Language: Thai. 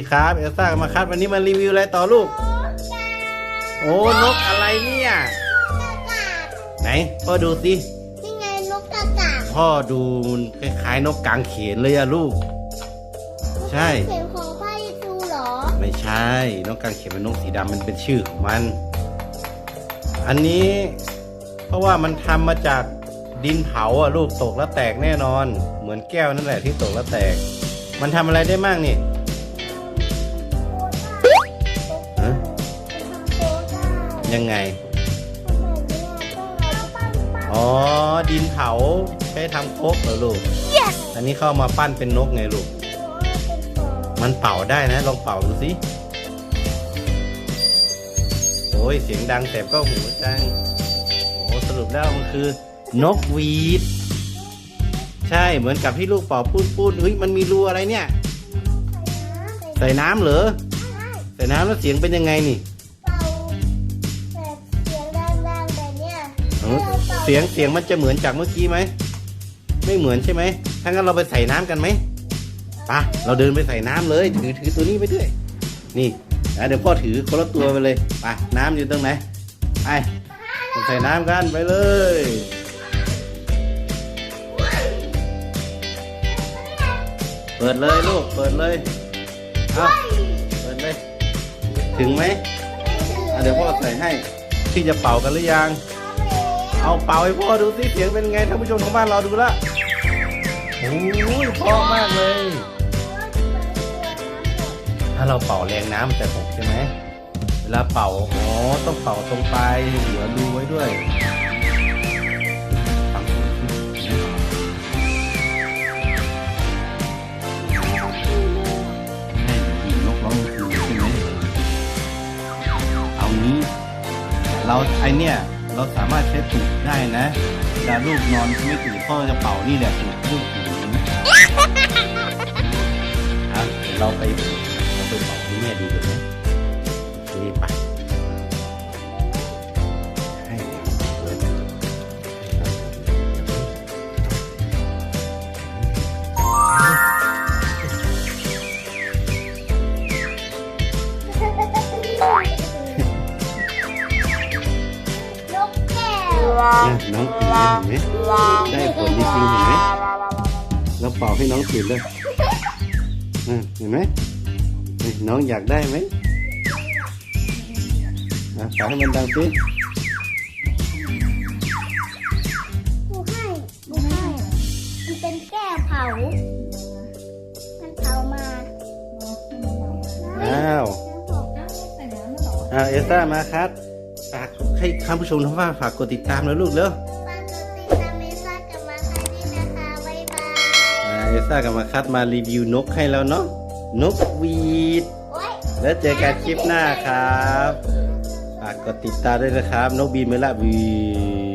ครับเอลซ่ามาคัดวันนี้มารีวิวอะไรต่อลูก โอ้นกอะไรเนี่ย ไหนพ่อดูสินี่ไงนกกระจาบพ่อดูมันคล้ายๆนกกางเขนเลยอะลูก ใช่เสียงของพระเยซูเหรอ ไม่ใช่ นกกางเขนเป็นนกสีดำมันเป็นชื่อของมัน อันนี้ เพราะว่ามันทำมาจากดินเผาอะลูกตกแล้วแตกแน่นอน เหมือนแก้วนั่นแหละที่ตกแล้วแตก มันทำอะไรได้บ้างนี่ ยังไง อ๋อ ดินเผาใช้ทำโคกเหรอลูก yes อันนี้เข้ามาปั้นเป็นนกไงลูก มันเป่าได้นะ ลองเป่าดูสิโอ้ย เสียงดังแสบก็หูจังโอ้สรุปแล้วมันคือนกหวีด ใช่เหมือนกับที่ลูกเป่าพูดพูดเฮ้ยมันมีรูอะไรเนี่ย ใส่น้ำเหรอ ใส่น้ำแล้วเสียงเป็นยังไงนี่ เสียงเสียงมันจะเหมือนจากเมื่อกี้ไหม ไม่เหมือนใช่ไหมถ้างั้นเราไปใส่น้ำกันไหมไปะเราเดินไปใส่น้ำเลย ถือถือตัวนี้ไปด้วย นี่นะเดี๋ยวพ่อถือคนละตัวไปเลยไปน้ำอยู่ตรงไหนไปใส่น้ำกันไปเลยเปิดเลยลูก เปิดเลยเอาเปิดเลย ถึงไหมเดี๋ยวพ่อใส่ให้ ที่จะเป่ากันหรือยัง เอาเป่าให้พ่อดูสิเสียงเป็นไงท่านผู้ชมของบ้านเราดูละโอ้ยพราะมากเลย ถ้าเราเป่าแรงน้ำแต่หกใช่ไหมเวลาเป่าอ๋อต้องเป่าตรงปลายเหลือรูไว้ด้วยให้ผีนกร้องคือใช่ไหมเอางี้เราไอเนี่ย เราสามารถใช้ปลุกได้นะเวลาลูกนอนไม่ตื่นพ่อจะเป่านี่แหละปลุกให้ลูกตื่นนะอะเดี๋ยวเราไปเราไปเป่าที่แม่ดูกันไหม นี่ยน้องตื่นได้เห็นไหมได้ผลจริงๆเห็นไหมเราเป่าให้น้องตื่นเลยอะเห็นไหมเฮ้ยน้องอยากได้ไหมอะเป่าให้มันดังสิกูให้กูให้มันเป็นแก้วเผา มันเผามาอ้าวอ่าเอลซ่ามาครับฝาก ให้ท่านผู้ชมทั้งบ้านฝากกดติดตามนะลูกเร็วปาโกติตาเมซ่ากับมาคันนี่นะคะบ๊ายบายอ่าเอลซ่ากับมาคัดมารีวิวนกให้แล้วเนาะนกหวีดโอ๊ยแล้วเจอกันคลิปหน้าครับฝากกดติดตามด้วยนะครับ นกบีนเมละวี